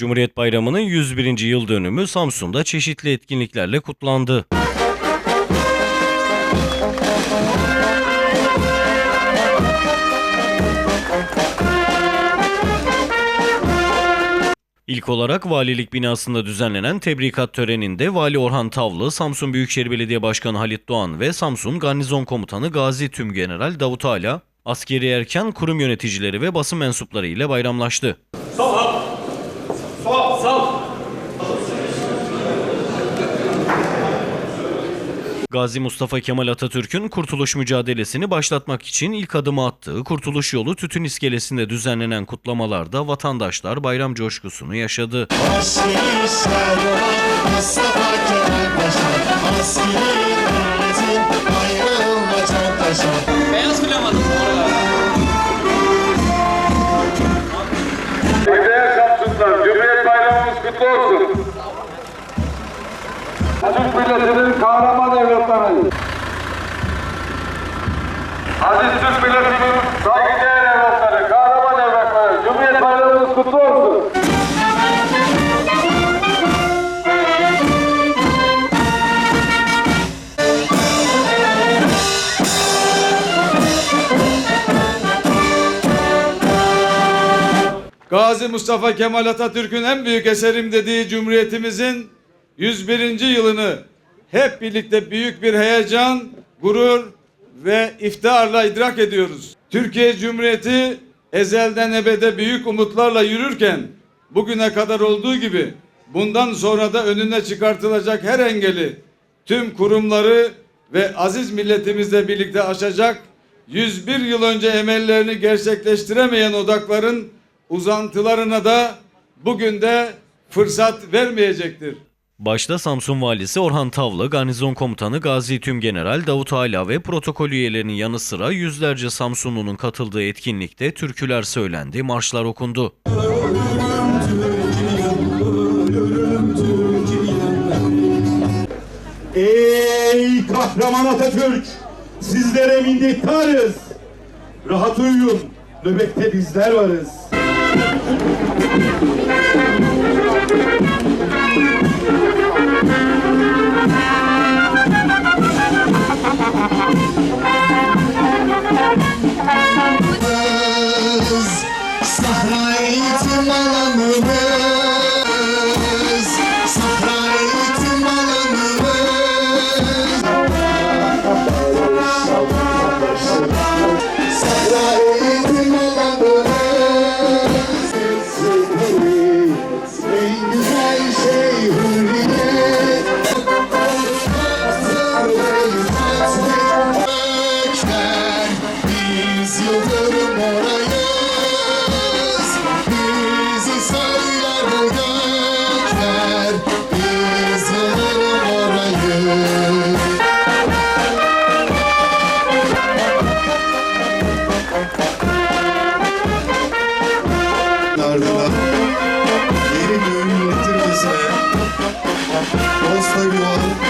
Cumhuriyet Bayramı'nın 101. yıl dönümü Samsun'da çeşitli etkinliklerle kutlandı. İlk olarak valilik binasında düzenlenen tebrikat töreninde Vali Orhan Tavlı, Samsun Büyükşehir Belediye Başkanı Halit Doğan ve Samsun Garnizon Komutanı Gazi Tümgeneral Davut Ala, askeri erken kurum yöneticileri ve basın mensupları ile bayramlaştı. Gazi Mustafa Kemal Atatürk'ün kurtuluş mücadelesini başlatmak için ilk adımı attığı Kurtuluş Yolu Tütün İskelesi'nde düzenlenen kutlamalarda vatandaşlar bayram coşkusunu yaşadı. Beyaz plamadım oraya. Güzel Samsun'dan Cumhuriyet Bayramımız kutlu olsun. Türk milletinin evlatları. Aziz Türk milletinin saygıdeğer evlatları, kahraman evlatları. Cumhuriyet Bayramımız kutlu olsun. Gazi Mustafa Kemal Atatürk'ün en büyük eserim dediği Cumhuriyetimizin 101. yılını hep birlikte büyük bir heyecan, gurur ve iftiharla idrak ediyoruz. Türkiye Cumhuriyeti ezelden ebede büyük umutlarla yürürken bugüne kadar olduğu gibi bundan sonra da önüne çıkartılacak her engeli tüm kurumları ve aziz milletimizle birlikte aşacak 101 yıl önce emellerini gerçekleştiremeyen odakların uzantılarına da bugün de fırsat vermeyecektir. Başta Samsun Valisi Orhan Tavlı, Garnizon Komutanı Gazi Tümgeneral Davut Ala ve protokol üyelerinin yanı sıra yüzlerce Samsunlu'nun katıldığı etkinlikte türküler söylendi, marşlar okundu. Ey kahraman Atatürk! Sizlere minnettarız. Rahat uyuyun. Nöbette bizler varız. Israel, Malamuhe. else, everyone.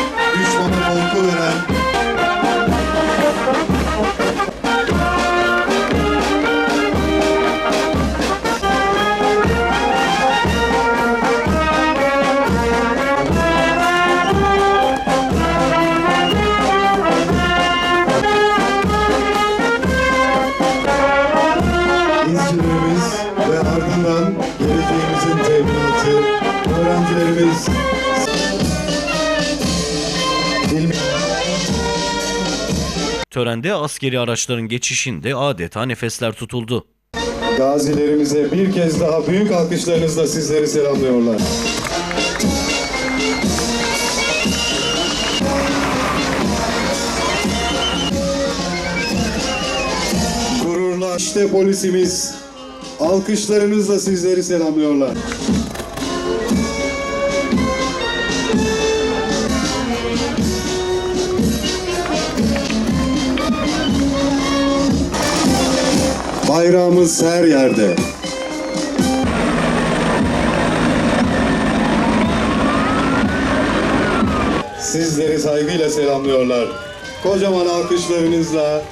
Törende askeri araçların geçişinde adeta nefesler tutuldu. gazilerimize bir kez daha büyük alkışlarınızla sizleri selamlıyorlar. Gururla işte polisimiz alkışlarınızla sizleri selamlıyorlar. Bayrağımız her yerde. Sizleri saygıyla selamlıyorlar. Kocaman alkışlarınızla